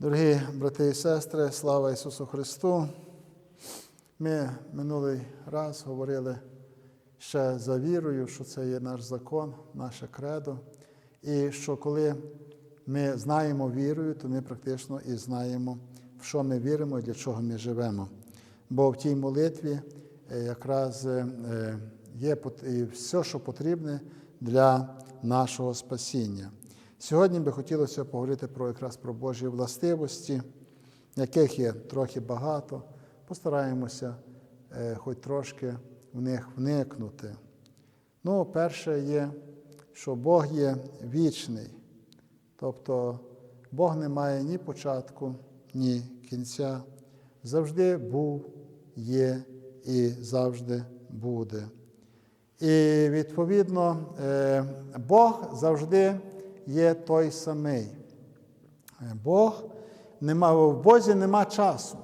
Дорогі брати і сестри, слава Ісусу Христу! Ми минулий раз говорили ще за вірою, що це є наш закон, наше кредо, і що коли ми знаємо вірою, то ми практично і знаємо, в що ми віримо і для чого ми живемо. Бо в тій молитві е, якраз е, є пот- все, що потрібне для нашого спасіння. Сьогодні би хотілося поговорити про якраз про Божі властивості, яких є трохи багато. Постараємося е, хоч трошки в них вникнути. Ну, перше є, що Бог є вічний, тобто Бог не має ні початку, ні кінця. Завжди був, є і завжди буде. І відповідно е, Бог завжди є той самий. Е, Бог нема, в Бозі нема часу.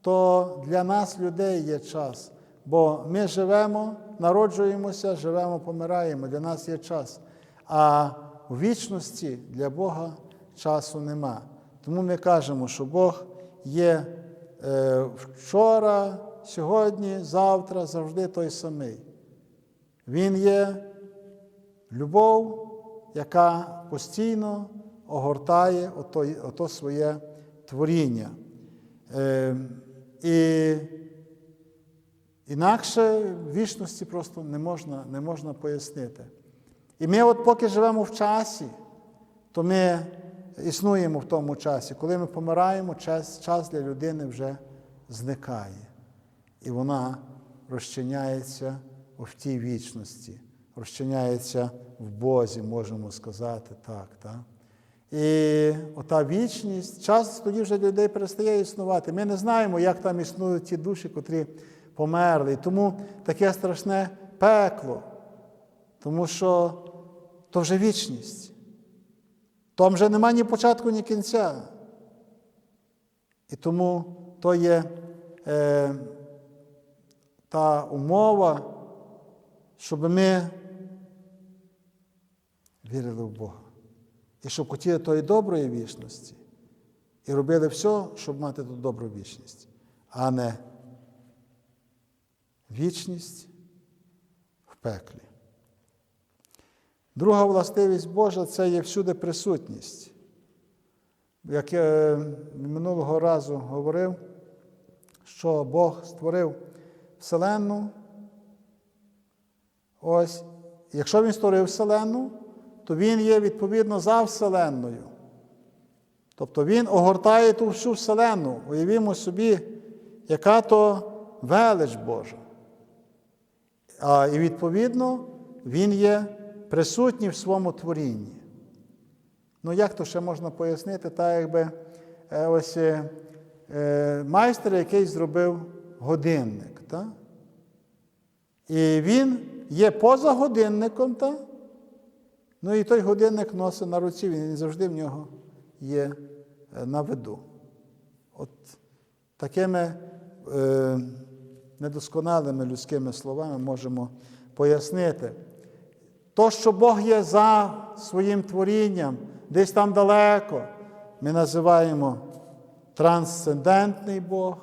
То для нас, людей, є час. Бо ми живемо, народжуємося, живемо, помираємо. Для нас є час. А у вічності для Бога часу нема. Тому ми кажемо, що Бог є е, вчора, сьогодні, завтра, завжди той самий. Він є любов, яка постійно огортає ото, ото своє творіння. Е, і інакше вічності просто не можна, не можна пояснити. І ми, от поки живемо в часі, то ми існуємо в тому часі. Коли ми помираємо, час, час для людини вже зникає. І вона розчиняється в тій вічності, розчиняється в Бозі, можемо сказати так. так? І ота вічність, час тоді вже людей перестає існувати. Ми не знаємо, як там існують ті душі, котрі померли. І тому таке страшне пекло, тому що то вже вічність. Там вже нема ні початку, ні кінця. І тому то є е, та умова, щоб ми вірили в Бога. І щоб хотіли тої доброї вічності, і робили все, щоб мати ту добру вічність, а не вічність в пеклі. Друга властивість Божа це є всюди присутність. Як я минулого разу говорив, що Бог створив Вселенну. Ось, якщо Він створив Вселенну, то Він є відповідно за Вселенною. Тобто Він огортає ту всю Вселенну. Уявімо собі, яка то велич Божа. А, І відповідно Він є присутній в своєму творінні. Ну, як то ще можна пояснити, так якби е, ось е, е, майстер, який зробив годинник. Так? І він є поза годинником, так? Ну і той годинник носить на руці, він завжди в нього є е, на виду. От такими е, недосконалими людськими словами можемо пояснити. То, що Бог є за своїм творінням, десь там далеко, ми називаємо трансцендентний Бог,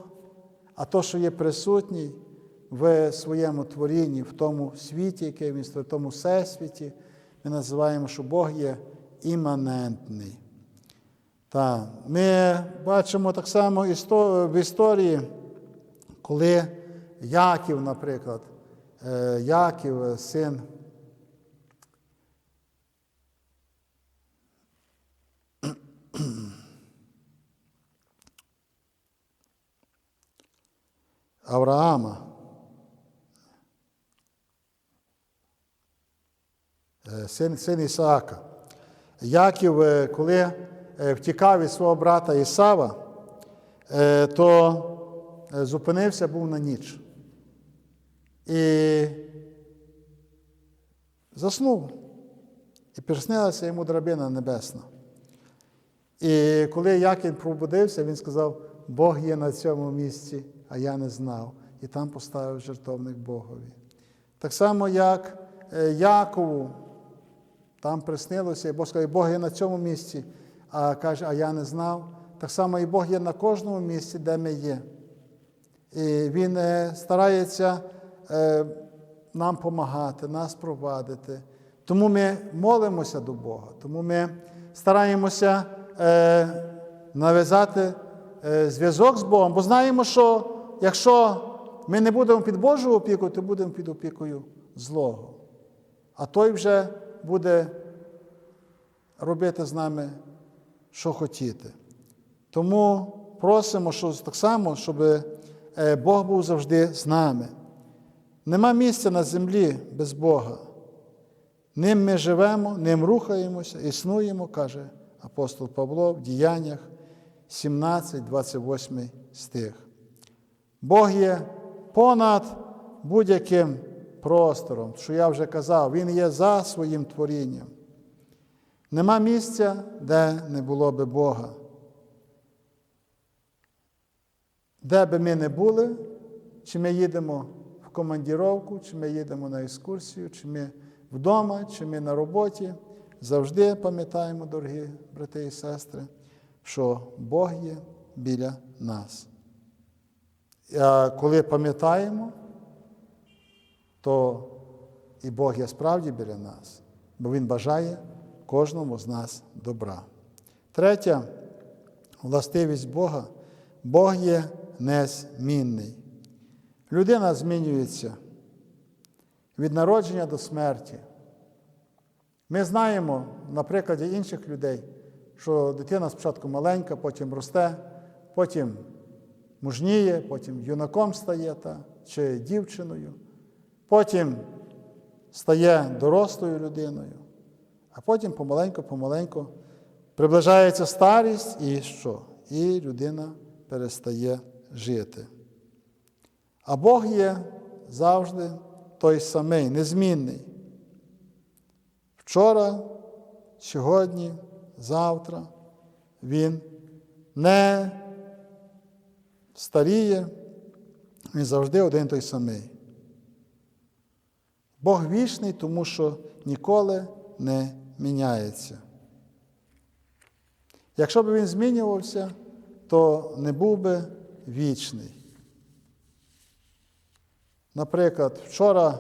а то, що є присутній в своєму творінні, в тому світі, який він в тому всесвіті, ми називаємо, що Бог є іманентний. Та, ми бачимо так само в історії, коли Яків, наприклад, е, Яків, син Авраама. Син, син Ісаака. Яків, е, коли е, втікав від свого брата Ісава, е, то е, зупинився був на ніч. І заснув. І приснилася йому драбина небесна. І коли Яків пробудився, він сказав, Бог є на цьому місці, а я не знав. І там поставив жертовник Богові. Так само, як е, Якову, там приснилося, і Бог сказав, Бог є на цьому місці, а каже, а я не знав, так само і Бог є на кожному місці, де ми є. І Він е, старається е, нам допомагати, нас провадити. Тому ми молимося до Бога, тому ми стараємося е, нав'язати зв'язок з Богом, бо знаємо, що якщо ми не будемо під Божою опікою, то будемо під опікою злого. А той вже буде робити з нами, що хотіти. Тому просимо, що так само, щоб е, Бог був завжди з нами. Нема місця на землі без Бога. Ним ми живемо, ним рухаємося, існуємо, каже апостол Павло в діяннях 17, 28 стих. Бог є понад будь-яким простором, що я вже казав, Він є за своїм творінням. Нема місця, де не було би Бога. Де би ми не були, чи ми їдемо в командіровку, чи ми їдемо на екскурсію, чи ми вдома, чи ми на роботі, завжди пам'ятаємо, дорогі брати і сестри, що Бог є біля нас. Коли пам'ятаємо, то і Бог є справді біля нас, бо Він бажає кожному з нас добра. Третя властивість Бога Бог є незмінний. Людина змінюється від народження до смерті. Ми знаємо на прикладі інших людей, що дитина спочатку маленька, потім росте, потім мужніє, потім юнаком стає та, чи дівчиною, потім стає дорослою людиною, а потім помаленьку-помаленьку приближається старість і що? І людина перестає жити. А Бог є завжди той самий, незмінний. Вчора, сьогодні, завтра Він не старіє, він завжди один той самий. Бог вічний, тому що ніколи не міняється. Якщо б він змінювався, то не був би вічний. Наприклад, вчора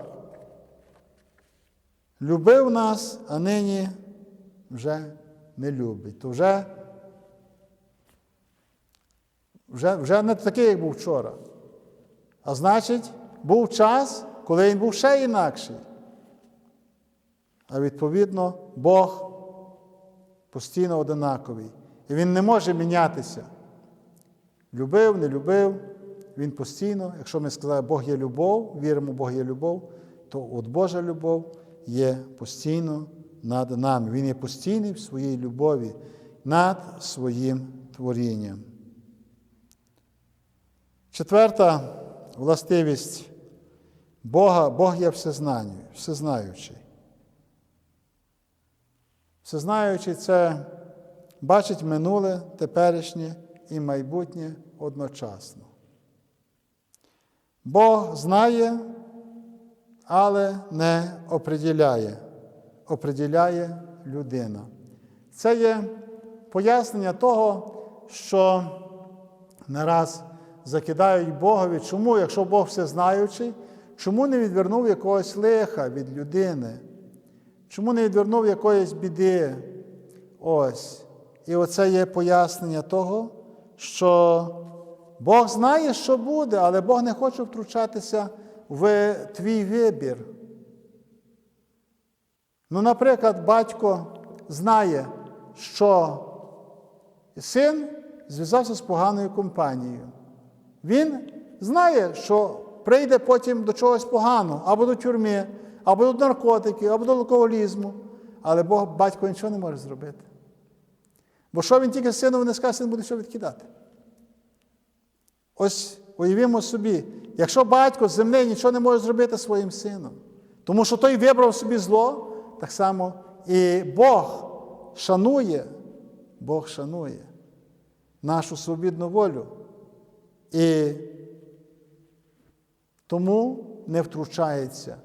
любив нас, а нині вже не любить. То вже, вже, вже не такий, як був вчора. А значить, був час, коли він був ще інакший. А відповідно, Бог постійно одинаковий. І він не може мінятися. Любив, не любив, він постійно, якщо ми сказали, Бог є любов, віримо, Бог є любов, то от Божа любов є постійно над нами. Він є постійний в своїй любові над своїм творінням. Четверта властивість Бога, Бог є всезнаючий. Всезнаючий це бачить минуле, теперішнє і майбутнє одночасно. Бог знає, але не оприділяє, оприділяє людина. Це є пояснення того, що не раз закидають Богові, чому, якщо Бог всезнаючий, чому не відвернув якогось лиха від людини? Чому не відвернув якоїсь біди? Ось. І оце є пояснення того, що Бог знає, що буде, але Бог не хоче втручатися в твій вибір. Ну, наприклад, батько знає, що син зв'язався з поганою компанією. Він знає, що прийде потім до чогось поганого, або до тюрми, або до наркотиків, або до алкоголізму. Але Бог, батько нічого не може зробити. Бо що він тільки синові не скаже, син буде що відкидати. Ось уявімо собі, якщо батько земний нічого не може зробити своїм сином, тому що той вибрав собі зло, так само і Бог шанує, Бог шанує нашу свобідну волю. І тому не втручається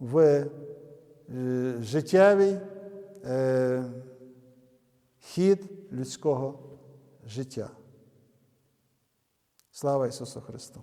в е, життєвий е, хід людського життя. Слава Ісусу Христу!